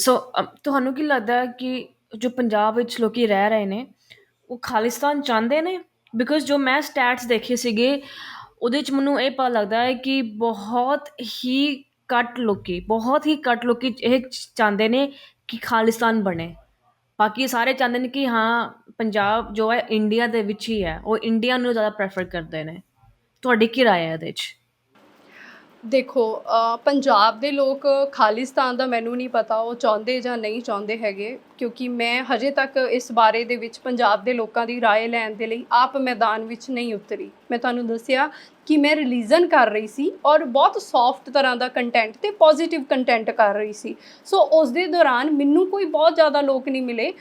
ਸੋ ਅ, ਤੁਹਾਨੂੰ ਕੀ ਲੱਗਦਾ ਕਿ ਜੋ ਪੰਜਾਬ ਵਿੱਚ ਲੋਕ ਰਹਿ ਰਹੇ ਨੇ ਉਹ ਖਾਲਿਸਤਾਨ ਚਾਹੁੰਦੇ ਨੇ? ਬਿਕੋਜ਼ ਜੋ ਮੈਂ ਸਟੈਟਸ ਦੇਖੇ ਸੀਗੇ ਉਹਦੇ ਚ ਮੈਨੂੰ ਇਹ ਪਤਾ ਲੱਗਦਾ ਹੈ ਕਿ ਬਹੁਤ ਹੀ ਘੱਟ ਲੋਕ ਬਹੁਤ ਹੀ ਘੱਟ ਲੋਕ ਇਹ ਚਾਹੁੰਦੇ ਨੇ ਕਿ ਖਾਲਿਸਤਾਨ ਬਣੇ। ਬਾਕੀ ਸਾਰੇ ਚਾਹੁੰਦੇ ਨੇ ਕਿ ਹਾਂ ਪੰਜਾਬ ਜੋ ਹੈ ਇੰਡੀਆ ਦੇ ਵਿੱਚ ਹੀ ਹੈ ਉਹ ਇੰਡੀਆ ਨੂੰ ਜ਼ਿਆਦਾ ਪ੍ਰੈਫਰ ਕਰਦੇ ਨੇ। ਤੁਹਾਡੀ ਕੀ ਰਾਏ ਹੈ ਇਹਦੇ 'ਚ? ਦੇਖੋ ਅ, ਪੰਜਾਬ ਦੇ ਲੋਕ ਖਾਲਿਸਤਾਨ ਦਾ ਮੈਨੂੰ ਨਹੀਂ ਪਤਾ ਉਹ ਚਾਹੁੰਦੇ ਜਾਂ ਨਹੀਂ ਚਾਹੁੰਦੇ ਹੈਗੇ ਕਿਉਂਕਿ ਮੈਂ ਹਜੇ ਤੱਕ ਇਸ ਬਾਰੇ ਦੇ ਵਿੱਚ ਪੰਜਾਬ ਦੇ ਲੋਕਾਂ ਦੀ رائے ਲੈਣ ਦੇ ਲਈ ਆਪ ਮੈਦਾਨ ਵਿੱਚ ਨਹੀਂ ਉਤਰੀ ਮੈਂ ਤੁਹਾਨੂੰ ਦੱਸਿਆ ਕਿ ਮੈਂ ਰਿਲੀਜਨ ਕਰ ਰਹੀ ਸੀ ਔਰ ਬਹੁਤ ਸੌਫਟ ਤਰ੍ਹਾਂ ਦਾ ਕੰਟੈਂਟ ਤੇ ਪੋਜ਼ਿਟਿਵ ਕੰਟੈਂਟ ਕਰ ਰਹੀ ਸੀ ਸੋ ਉਸ ਦੇ ਦੌਰਾਨ ਮੈਨੂੰ ਕੋਈ ਬਹੁਤ ਜ਼ਿਆਦਾ ਲੋਕ ਨਹੀਂ ਮਿਲੇ ਅ,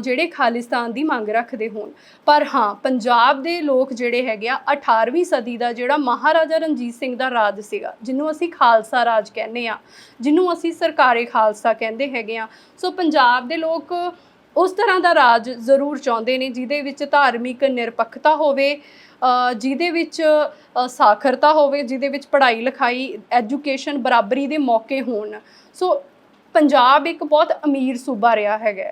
ਜਿਹੜੇ ਖਾਲਿਸਤਾਨ ਦੀ ਮੰਗ ਰੱਖਦੇ ਹੋਣ। ਪਰ ਹਾਂ, ਪੰਜਾਬ ਦੇ ਲੋਕ ਜਿਹੜੇ ਹੈਗੇ ਆ 18ਵੀਂ ਸਦੀ ਦਾ ਜਿਹੜਾ ਮਹਾਰਾਜਾ ਰਣਜੀਤ ਸਿੰਘ ਦਾ ਰਾਜ ਸੀਗਾ, ਜਿਹਨੂੰ ਅਸੀਂ ਖਾਲਸਾ ਰਾਜ ਕਹਿੰਦੇ ਆ, ਜਿਹਨੂੰ ਅਸੀਂ ਸਰਕਾਰੇ ਖਾਲਸਾ ਕਹਿੰਦੇ ਹੈਗੇ ਆ। ਸੋ ਪੰਜਾਬ ਦੇ ਲੋਕ ਉਸ ਤਰ੍ਹਾਂ ਦਾ ਰਾਜ ਜ਼ਰੂਰ ਚਾਹੁੰਦੇ ਨੇ, ਜਿਹਦੇ ਵਿੱਚ ਧਾਰਮਿਕ ਨਿਰਪੱਖਤਾ ਹੋਵੇ ਜਿਹਦੇ ਵਿੱਚ ਸਾਖਰਤਾ ਹੋਵੇ, ਜਿਹਦੇ ਵਿੱਚ ਪੜ੍ਹਾਈ ਲਿਖਾਈ, ਐਜੂਕੇਸ਼ਨ ਬਰਾਬਰੀ ਦੇ ਮੌਕੇ ਹੋਣ। ਸੋ ਪੰਜਾਬ ਇੱਕ ਬਹੁਤ ਅਮੀਰ ਸੂਬਾ ਰਿਹਾ ਹੈਗਾ।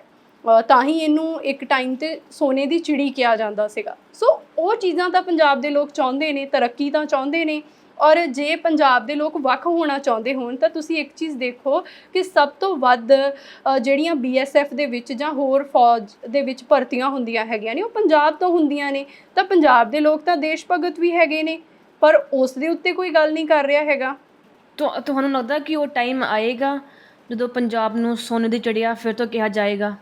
ਤਾਂ ਹੀ ਇਹਨੂੰ ਇੱਕ ਟਾਈਮ ਤੇ ਸੋਨੇ ਦੀ ਚਿੜੀ ਕਿਹਾ ਜਾਂਦਾ ਸੀਗਾ। ਸੋ ਉਹ ਚੀਜ਼ਾਂ ਤਾਂ ਪੰਜਾਬ ਦੇ ਲੋਕ ਚਾਹੁੰਦੇ ਨੇ ਤਰੱਕੀ ਤਾਂ ਚਾਹੁੰਦੇ ਨੇ ਔਰ ਜੇ ਪੰਜਾਬ ਦੇ ਲੋਕ ਵੱਖ ਹੋਣਾ ਚਾਹੁੰਦੇ ਹੋਣ ਤਾਂ ਤੁਸੀਂ ਇੱਕ ਚੀਜ਼ ਦੇਖੋ ਕਿ ਸਭ ਤੋਂ ਵੱਧ ਅ, ਜਿਹੜੀਆਂ ਬੀਐਸਐਫ ਦੇ ਵਿੱਚ ਜਾਂ ਹੋਰ ਫੌਜ ਦੇ ਵਿੱਚ ਭਰਤੀਆਂ ਹੁੰਦੀਆਂ ਹੈਗੀਆਂ ਨੇ ਉਹ ਪੰਜਾਬ ਤੋਂ ਹੁੰਦੀਆਂ ਨੇ। ਤਾਂ ਪੰਜਾਬ ਦੇ ਲੋਕ ਤਾਂ ਦੇਸ਼ ਭਗਤ ਵੀ ਹੈਗੇ ਨੇ ਪਰ ਉਸ ਦੇ ਉੱਤੇ ਕੋਈ ਗੱਲ ਨਹੀਂ ਕਰ ਰਿਹਾ ਹੈਗਾ। ਤੁਹਾਨੂੰ ਲੱਗਦਾ ਕਿ ਉਹ ਟਾਈਮ ਆਏਗਾ ਜਦੋਂ ਪੰਜਾਬ ਨੂੰ ਸੋਨੇ ਦੀ ਚੜੀਆ ਫਿਰ ਤੋਂ ਕਿਹਾ ਜਾਏਗਾ?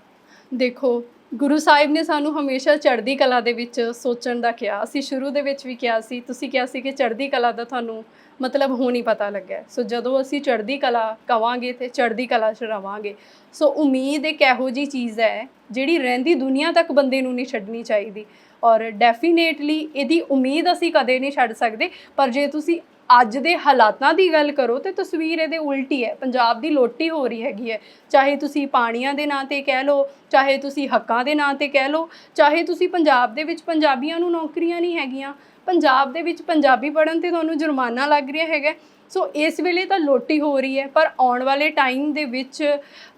ਦੇਖੋ, ਗੁਰੂ ਸਾਹਿਬ ਨੇ ਸਾਨੂੰ ਹਮੇਸ਼ਾ ਚੜ੍ਹਦੀ ਕਲਾ ਦੇ ਵਿੱਚ ਸੋਚਣ ਦਾ ਕਿਹਾ। ਅਸੀਂ ਸ਼ੁਰੂ ਦੇ ਵਿੱਚ ਵੀ ਕਿਹਾ ਸੀ, ਤੁਸੀਂ ਕਿਹਾ ਸੀ ਕਿ ਚੜ੍ਹਦੀ ਕਲਾ ਦਾ ਤੁਹਾਨੂੰ ਮਤਲਬ ਹੁਣ ਹੀ ਪਤਾ ਲੱਗਾ ਸੋ ਜਦੋਂ ਅਸੀਂ ਚੜ੍ਹਦੀ ਕਲਾ ਕਵਾਂਗੇ ਤੇ ਚੜ੍ਹਦੀ ਕਲਾ 'ਚ ਰਵਾਂਗੇ। ਸੋ ਉਮੀਦ ਇੱਕ ਇਹੋ ਜੀ ਚੀਜ਼ ਹੈ, ਜਿਹੜੀ ਰਹਿੰਦੀ ਦੁਨੀਆ ਤੱਕ ਬੰਦੇ ਨੂੰ ਨਹੀਂ ਛੱਡਣੀ ਚਾਹੀਦੀ। ਔਰ ਡੈਫੀਨੇਟਲੀ ਇਹਦੀ ਉਮੀਦ ਅਸੀਂ ਕਦੇ ਨਹੀਂ ਛੱਡ ਸਕਦੇ, ਪਰ ਜੇ ਤੁਸੀਂ ਅੱਜ ਦੇ ਹਾਲਾਤਾਂ ਦੀ ਗੱਲ ਕਰੋ ਤੇ ਤਸਵੀਰ ਇਹਦੇ ਉਲਟੀ ਹੈ। ਪੰਜਾਬ ਦੀ ਲੋਟੀ ਹੋ ਰਹੀ ਹੈਗੀ ਹੈ। ਚਾਹੇ ਤੁਸੀਂ ਪਾਣੀਆਂ ਦੇ ਨਾਂ ਤੇ ਕਹਿ ਲਓ, ਚਾਹੇ ਤੁਸੀਂ ਹੱਕਾਂ ਦੇ ਨਾਂ ਤੇ ਕਹਿ ਲਓ, ਚਾਹੇ ਤੁਸੀਂ ਪੰਜਾਬ ਦੇ ਵਿੱਚ ਪੰਜਾਬੀਆਂ ਨੂੰ ਨੌਕਰੀਆਂ ਨਹੀਂ ਹੈਗੀਆਂ, ਪੰਜਾਬ ਦੇ ਵਿੱਚ ਪੰਜਾਬੀ ਪੜ੍ਹਨ ਤੇ ਤੁਹਾਨੂੰ ਜੁਰਮਾਨਾ ਲੱਗ ਰਿਹਾ ਹੈਗਾ। ਸੋ ਇਸ ਵੇਲੇ ਤਾਂ ਲੋਟੀ ਹੋ ਰਹੀ ਹੈ, ਪਰ ਆਉਣ ਵਾਲੇ ਟਾਈਮ ਦੇ ਵਿੱਚ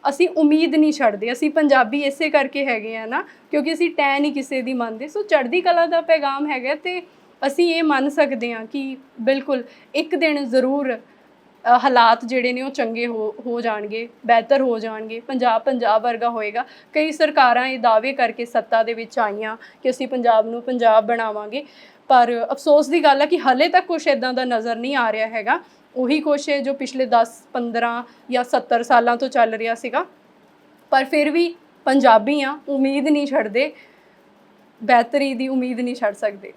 ਅਸੀਂ ਉਮੀਦ ਨਹੀਂ ਛੱਡਦੇ। ਅਸੀਂ ਪੰਜਾਬੀ ਇਸੇ ਕਰਕੇ ਹੈਗੇ ਆ ਨਾ, ਕਿਉਂਕਿ ਅਸੀਂ ਟੈ ਨਹੀਂ ਕਿਸੇ ਦੀ ਮੰਨਦੇ। ਸੋ ਚੜ੍ਹਦੀ ਕਲਾ ਦਾ ਪੈਗਾਮ ਹੈਗਾ ਤੇ ਅਸੀਂ ਇਹ ਮੰਨ ਸਕਦੇ ਹਾਂ ਕਿ ਬਿਲਕੁਲ ਇੱਕ ਦਿਨ ਜ਼ਰੂਰ ਅ, ਹਾਲਾਤ ਜਿਹੜੇ ਨੇ ਉਹ ਚੰਗੇ ਹੋ ਹੋ ਜਾਣਗੇ ਬਿਹਤਰ ਹੋ ਜਾਣਗੇ ਪੰਜਾਬ ਪੰਜਾਬ ਵਰਗਾ ਹੋਏਗਾ। ਕਈ ਸਰਕਾਰਾਂ ਇਹ ਦਾਅਵੇ ਕਰਕੇ ਸੱਤਾ ਦੇ ਵਿੱਚ ਆਈਆਂ ਕਿ ਅਸੀਂ ਪੰਜਾਬ ਨੂੰ ਪੰਜਾਬ ਬਣਾਵਾਂਗੇ। ਪਰ ਅਫਸੋਸ ਦੀ ਗੱਲ ਹੈ ਕਿ ਹਲੇ ਤੱਕ ਕੁਝ ਇਦਾਂ ਦਾ ਨਜ਼ਰ ਨਹੀਂ ਆ ਰਿਹਾ ਹੈਗਾ। ਉਹੀ ਕੁਛ ਹੈ ਜੋ ਪਿਛਲੇ 10 15 ਜਾਂ 70 ਸਾਲਾਂ ਤੋਂ ਚੱਲ ਰਿਹਾ ਸੀਗਾ। ਪਰ ਫਿਰ ਵੀ ਪੰਜਾਬੀ ਆ ਉਮੀਦ ਨਹੀਂ ਛੱਡਦੇ। ਬਿਹਤਰੀ ਦੀ ਉਮੀਦ ਨਹੀਂ ਛੱਡ ਸਕਦੇ।